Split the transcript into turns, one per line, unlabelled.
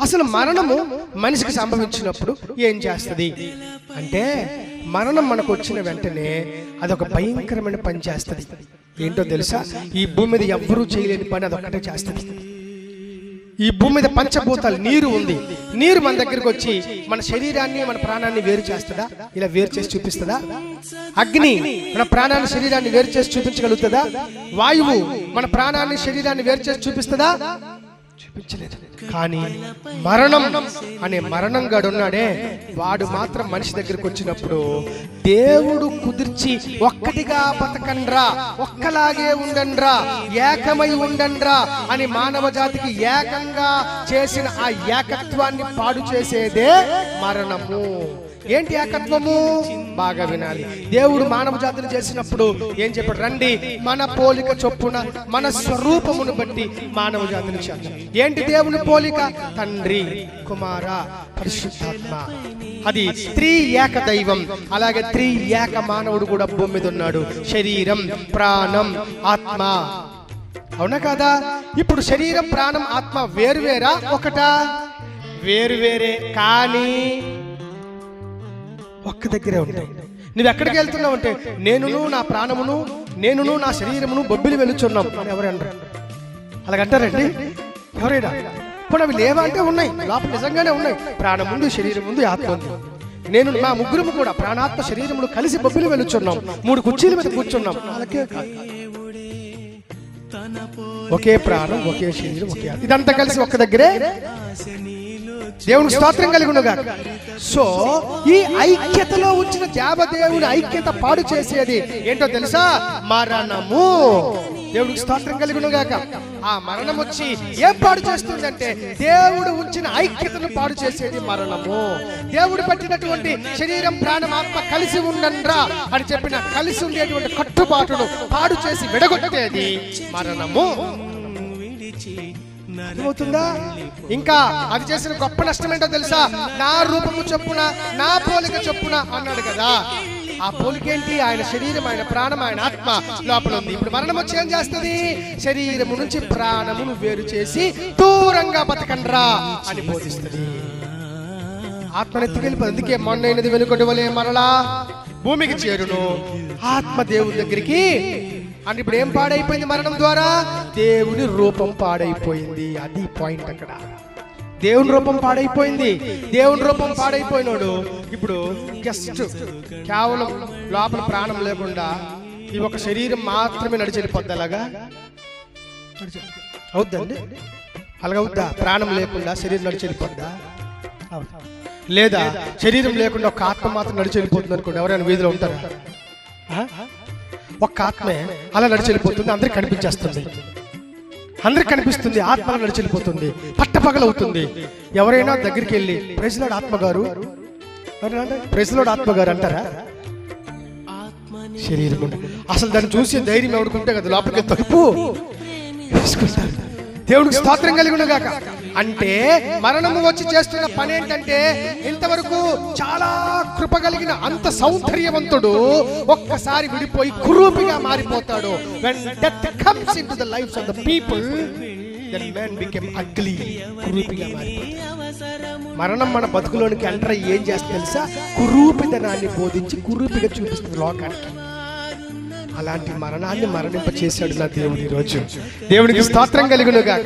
అసలు మరణము మనిషికి సంభవించినప్పుడు ఏం చేస్తుంది? అంటే మరణం మనకు వచ్చిన వెంటనే అదొక భయంకరమైన పని చేస్తుంది. ఏంటో తెలుసా? ఈ భూమి మీద ఎవ్వరూ చేయలేని పని అదొక్కటే చేస్తుంది. ఈ భూమి మీద పంచభూతాలు నీరు ఉంది. నీరు మన దగ్గరికి వచ్చి మన శరీరాన్ని మన ప్రాణాన్ని వేరు చేస్తుందా? ఇలా వేరు చేసి చూపిస్తుందా? అగ్ని మన ప్రాణాన్ని శరీరాన్ని వేరు చేసి చూపించగలుగుతుందా? వాయువు మన ప్రాణాన్ని శరీరాన్ని వేరు చేసి చూపిస్తుందా? చూపించలేదు. కానీ మరణం అనే మరణం గాడు ఉన్నాడే వాడు మాత్రం మనిషి దగ్గరికి వచ్చినప్పుడు దేవుడు కుదిర్చి ఒక్కటిగా బతకండ్రా ఒక్కలాగే ఉండండ్రా ఏకమై ఉండండ్రా అని మానవ జాతికి ఏకంగా చేసిన ఆ ఏకత్వాన్ని పాడు చేసేదే మరణము. ఏంటి ఏకత్వము? బాగా వినాలి. దేవుడు మానవ జాతిని చేసినప్పుడు ఏం చెప్పాడు? రండి మన పోలిక చొప్పున మన స్వరూపమును బట్టి మానవ జాతిని చేద్దాం. ఏంటి దేవుని పోలిక? తండ్రి కుమార పరిశుద్ధాత్మ. అది త్రీ ఏక దైవం అలాగే త్రీ ఏక మానవుడు కూడా భూమి మీద ఉన్నాడు. శరీరం ప్రాణం ఆత్మ. అవునా కదా? ఇప్పుడు శరీరం ప్రాణం ఆత్మ వేరువేరా ఒకటా? వేరు వేరే. కానీ ఒక్క దగ్గరే ఉంటాయి. నువ్వు ఎక్కడికి వెళ్తున్నావు అంటే నేనును నా ప్రాణమును నేనును నా శరీరమును బొబ్బిలి వెలుచున్నాం అని ఎవరు అంటారు అలాగంటారండి? ఎవరైనా? ఇప్పుడు అవి లేవా అంటే ఉన్నాయి. లోపల నిజంగానే ఉన్నాయి. ప్రాణం ముందు శరీరం ముందు ఆత్మ ఉంది నేను మా ముగ్గురు కూడా ప్రాణాత్మ శరీరములు కలిసి బొబ్బిలి వెలుచున్నాం. మూడు కుర్చీల మీద కూర్చున్నాం. అలాగే ఒకే ప్రాణం ఒకే శరీరం ఒకే ఇదంతా కలిసి ఒక్క దగ్గరే? దేవుని స్తోత్రం కలిగి ఉండగా సో ఈ ఐక్యతలో వచ్చిన దేవదేవుని ఐక్యత పాడు చేసేది ఏంటో తెలుసా? మరణము. దేవునికి స్తోత్రం కలిగినగాక ఆ మరణం వచ్చి ఏం పాడు చేస్తుందంటే దేవుడు ఉంచిన ఐక్యతను పాడు చేసేది మరణము. దేవుడు పెట్టినటువంటి శరీరం ప్రాణం ఆత్మ కలిసి ఉండండ్రా అని చెప్పిన కలిసి ఉండేటువంటి కట్టుబాటును పాడు చేసి విడగొట్టేది మరణము. అర్థమవుతుందా? ఇంకా అది చేసిన గొప్ప నష్టం ఏంటో తెలుసా? నా రూపము చొప్పున నా పోలిక చొప్పున అన్నాడు కదా. ఆ పోలికేంటి ఆయన శరీరం ఆయన ప్రాణం ఆయన ఆత్మ లోపల ఉంది. ఇప్పుడు మరణం వచ్చి ఏం చేస్తుంది? శరీరము నుంచి ప్రాణమును వేరు చేసి దూరంగా బతకండ్రా అని బోధిస్తుంది. ఆత్మనెత్తికెళ్ళి అందుకే మొన్నైనది వెనుకొండవలే మరలా. భూమికి చేరును. ఆత్మ దేవుడి దగ్గరికి అంటే ఇప్పుడు ఏం పాడైపోయింది మరణం ద్వారా? దేవుని రూపం పాడైపోయింది. అది పాయింట్ అక్కడ. దేవుని రూపం పాడైపోయింది. దేవుని రూపం పాడైపోయినోడు ఇప్పుడు జస్ట్ కేవలం లోపల ప్రాణం లేకుండా ఈ ఒక శరీరం మాత్రమే నడిచి వెళ్ళిపోద్ది అలాగా? అవుద్దండి. అలాగవుద్దా? ప్రాణం లేకుండా శరీరం నడిచి వెళ్ళిపోద్దా లేదా శరీరం లేకుండా ఒక ఆత్మ మాత్రం నడిచి వెళ్ళిపోతుంది అనుకోండి ఎవరైనా వీధిలో ఉంటారా? ఒక్క ఆత్మే అలా నడిచెళ్ళిపోతుంది అందరికి కనిపించేస్తుంది. అందరికి కనిపిస్తుంది ఆత్మ నడిచెళ్ళిపోతుంది పట్టపగలవుతుంది. ఎవరైనా దగ్గరికి వెళ్ళి ప్రెసిడెంట్ ఆత్మ గారు ప్రెసిడెంట్ ఆత్మ గారు అంటారా? శరీరం అసలు దాన్ని చూసి ధైర్యం ఎవడుకుంటే కదా లోపలికి తప్పు తీసుకుంటారు దేవుడికి స్తోత్రం కలిగి ఉండగాక అంటే మరణము వచ్చి చేస్తున్న పని ఏంటంటే ఇంతవరకు చాలా కృప కలిగిన అంత సౌందర్యవంతుడు ఒక్కసారి విడిపోయి కురూపిగా మారిపోతాడు. When comes in into the lives of the people then man became ugly కురూపిగా మారిపోతాడు. మరణం మన బతుకులోనికి ఎంటర్ అయ్యి ఏం చేస్తే తెలుసా? కురూపిదనాన్ని బోధించి కురూపిగా చూపిస్తుంది లోకానికి. అలాంటి మరణాన్ని మరణింప చేశాడు నా దేవుడు ఈరోజు. దేవుడికి స్తోత్రం కలుగునుగా